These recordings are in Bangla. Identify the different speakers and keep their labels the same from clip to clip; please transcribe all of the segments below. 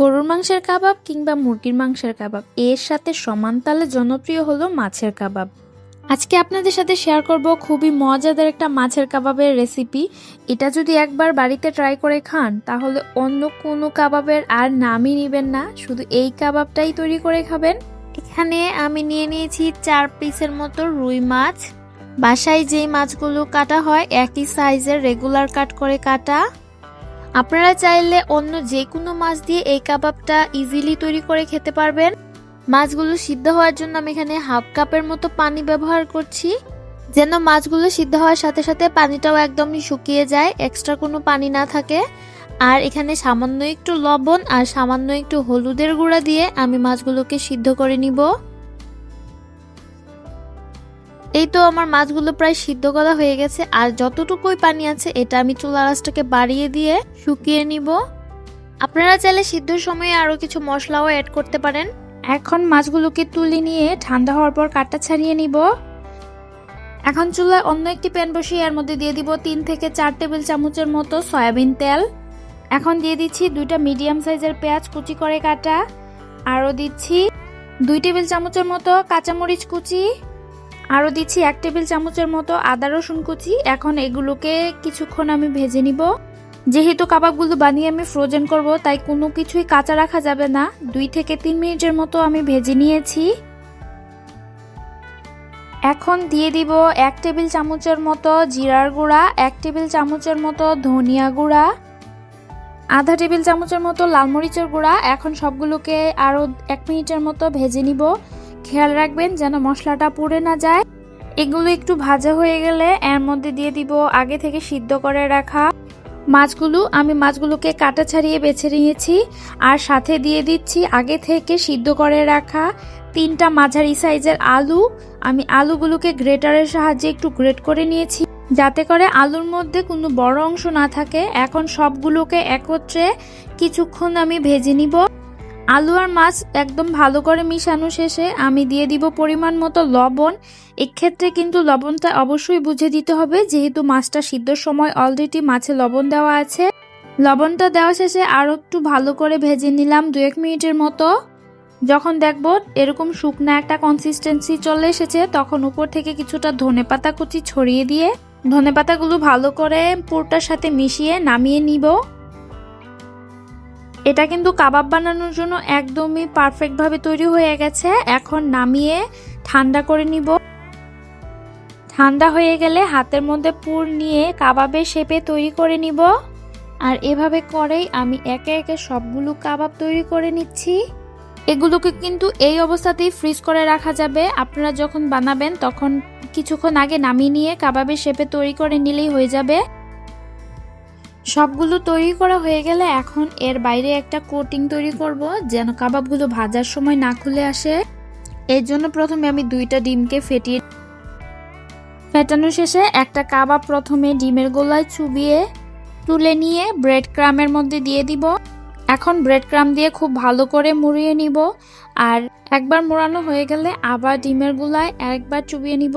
Speaker 1: গরুর মাংসের কাবাব কিংবা মুরগির মাংসের কাবাব। এর সাথে সমান তালে জনপ্রিয় হলো মাছের কাবাব। আজকে আপনাদের সাথে শেয়ার করব খুবই মজাদার একটা মাছের কাবাবের রেসিপি এটা যদি একবার বাড়িতে ট্রাই করে খান, তাহলে অন্য কোনো কাবাবের আর নামই নেবেন না। শুধু এই কাবাবটাই তৈরি করে খাবেন। এখানে আমি নিয়ে নিয়েছি চার পিসের মতো রুই মাছ। বাসায় যেই মাছগুলো কাটা হয়, একই সাইজের রেগুলার কাট করে কাটা। আপনারা চাইলে অন্য যে কোনো মাছ দিয়ে এই কাবাবটা ইজিলি তৈরি করে খেতে পারবেন। মাছগুলো সিদ্ধ হওয়ার জন্য আমি এখানে হাফ কাপের মতো পানি ব্যবহার করছি। যেন মাছগুলো সিদ্ধ হওয়ার সাথে সাথে পানিটাও একদমই শুকিয়ে যায় এক্সট্রা কোনো পানি না থাকে। আর এখানে সামান্য একটু লবণ আর সামান্য একটু হলুদের গুঁড়া দিয়ে আমি মাছগুলোকে সিদ্ধ করে নিব। এই তো আমার মাছগুলো প্রায় সিদ্ধ করা হয়ে গেছে, আর যতটুকুই পানি আছে এটা আমি চুলা আঁচটাকে বাড়িয়ে দিয়ে শুকিয়ে নিব। আপনারা চাইলে সিদ্ধর সময়ে আরও কিছু মশলাও অ্যাড করতে পারেন। এখন মাছগুলোকে তুলে নিয়ে ঠান্ডা হওয়ার পর কাটটা ছাড়িয়ে নিব। এখন চুলায় অন্য একটি প্যান বসিয়ে এর মধ্যে দিয়ে দিব তিন থেকে চার টেবিল চামচের মতো সয়াবিন তেল। এখন দিয়ে দিচ্ছি দুইটা মিডিয়াম সাইজের পেঁয়াজ কুচি করে কাটা। আরও দিচ্ছি দুই টেবিল চামচের মতো কাঁচামরিচ কুচি। আরও দিচ্ছি এক টেবিল চামচের মতো আদা, রসুন কুচি। এখন এগুলোকে কিছুক্ষণ আমি ভেজে নিব। যেহেতু কাবাবগুলো বানিয়ে আমি ফ্রোজেন করব, তাই কোনো কিছুই কাঁচা রাখা যাবে না। দুই থেকে তিন মিনিটের মতো আমি ভেজে নিয়েছি। এখন দিয়ে দিব এক টেবিল চামচের মতো জিরার গুঁড়া, এক টেবিল চামচের মতো ধনিয়া গুঁড়া, আধা টেবিল চামচের মতো লাল মরিচের গুঁড়া। এখন সবগুলোকে আরও এক মিনিটের মতো ভেজে নিব। খেয়াল রাখবেন যেন মশলাটা পুড়ে না যায়। এগুলো একটু ভাজা হয়ে গেলে এর মধ্যে দিয়ে দিব আগে থেকে সিদ্ধ করে রাখা মাছগুলো। আমি মাছগুলোকে কাটা ছাড়িয়ে বেছে নিয়েছি আর সাথে দিয়ে দিচ্ছি আগে থেকে সিদ্ধ করে রাখা তিনটা মাঝারি সাইজের আলু। আমি আলুগুলোকে গ্রেটারের সাহায্যে একটু গ্রেট করে নিয়েছি যাতে করে আলুর মধ্যে কোনো বড় অংশ না থাকে। এখন সবগুলোকে একত্রে কিছুক্ষণ আমি ভেজে নিব। আলু আর মাছ একদম ভালো করে মিশানো শেষে আমি দিয়ে দিব পরিমাণ মতো লবণ। এক্ষেত্রে কিন্তু লবণটা অবশ্যই বুঝে দিতে হবে, যেহেতু মাছটা সিদ্ধর সময় অলরেডি মাছে লবণ দেওয়া আছে। লবণটা দেওয়া শেষে আরও একটু ভালো করে ভেজে নিলাম দু এক মিনিটের মতো। যখন দেখব এরকম শুকনো একটা কনসিস্টেন্সি চলে এসেছে, তখন উপর থেকে কিছুটা ধনেপাতা কুচি ছড়িয়ে দিয়ে ধনেপাতাগুলো ভালো করে পুরটার সাথে মিশিয়ে নামিয়ে নিব। এটা কিন্তু কাবাব বানানোর জন্য একদমই পারফেক্টভাবে তৈরি হয়ে গেছে। এখন নামিয়ে ঠান্ডা করে নিব। ঠান্ডা হয়ে গেলে হাতের মধ্যে পুর নিয়ে কাবাবের শেপে তৈরি করে নিব। আর এভাবে করেই আমি একে একে সবগুলো কাবাব তৈরি করে নিচ্ছি। এগুলোকে কিন্তু এই অবস্থাতেই ফ্রিজ করে রাখা যাবে। আপনারা যখন বানাবেন তখন কিছুক্ষণ আগে নামিয়ে নিয়ে কাবাবের শেপে তৈরি করে নিলেই হয়ে যাবে। সবগুলো তৈরি করা হয়ে গেলে এখন এর বাইরে একটা কোটিং তৈরি করব, যেন কাবাবগুলো ভাজার সময় না খুলে আসে। এর জন্য প্রথমে আমি দুইটা ডিমকে ফেটিয়ে ফেটানো শেষে একটা কাবাব প্রথমে ডিমের গোলায় চুবিয়ে তুলে নিয়ে ব্রেড ক্রামের মধ্যে দিয়ে দিব। এখন ব্রেড ক্রাম দিয়ে খুব ভালো করে মুড়িয়ে নিব। আর একবার মোড়ানো হয়ে গেলে আবার ডিমের গোলায় একবার চুবিয়ে নিব।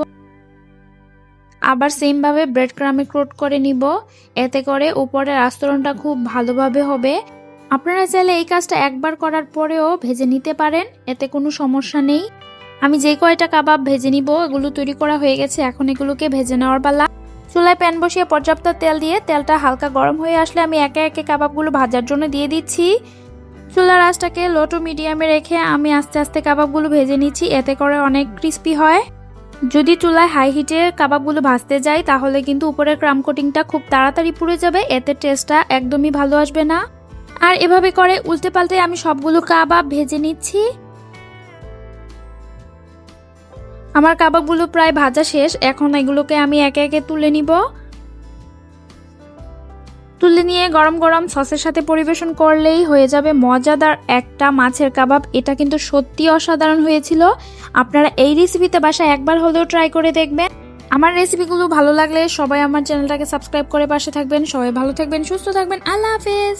Speaker 1: আবার সেমভাবে ব্রেড ক্রামে ক্রোট করে নিব। এতে করে উপরের আস্তরণটা খুব ভালোভাবে হবে। আপনারা চাইলে এই কাজটা একবার করার পরেও ভেজে নিতে পারেন, এতে কোনো সমস্যা নেই। আমি যে কয়টা কাবাব ভেজে নিব, এগুলো তৈরি করা হয়ে গেছে, এখন এগুলোকে ভেজে নেওয়ার পালা। চুলায় প্যান বসিয়ে পর্যাপ্ত তেল দিয়ে তেলটা হালকা গরম হয়ে আসলে আমি একে একে কাবাবগুলো ভাজার জন্য দিয়ে দিচ্ছি। চুলার আঁচটাকে লো টু মিডিয়ামে রেখে আমি আস্তে আস্তে কাবাবগুলো ভেজে নিচ্ছি, এতে করে অনেক ক্রিস্পি হয়। যদি চুলায় হাই হিটে কাবাবগুলো ভাজতে যাই, তাহলে কিন্তু উপরের ক্রাম কোটিংটা খুব তাড়াতাড়ি পুড়ে যাবে, এতে টেস্টটা একদমই ভালো আসবে না। আর এভাবে করে উল্টে পাল্টে আমি সবগুলো কাবাব ভেজে নিচ্ছি। আমার কাবাবগুলো প্রায় ভাজা শেষ, এখন এগুলোকে আমি একে একে তুলে নিব। তুলে নিয়ে গরম গরম সসের সাথে পরিবেশন করলেই হয়ে যাবে মজাদার একটা মাছের কাবাব। এটা কিন্তু সত্যি অসাধারণ হয়েছিল। আপনারা এই রেসিপিতে বাসায় একবার হলেও ট্রাই করে দেখবেন। আমার রেসিপিগুলো ভালো লাগলে সবাই আমার চ্যানেলটাকে সাবস্ক্রাইব করে পাশে থাকবেন। সবাই ভালো থাকবেন, সুস্থ থাকবেন। আল্লাহ হাফেজ!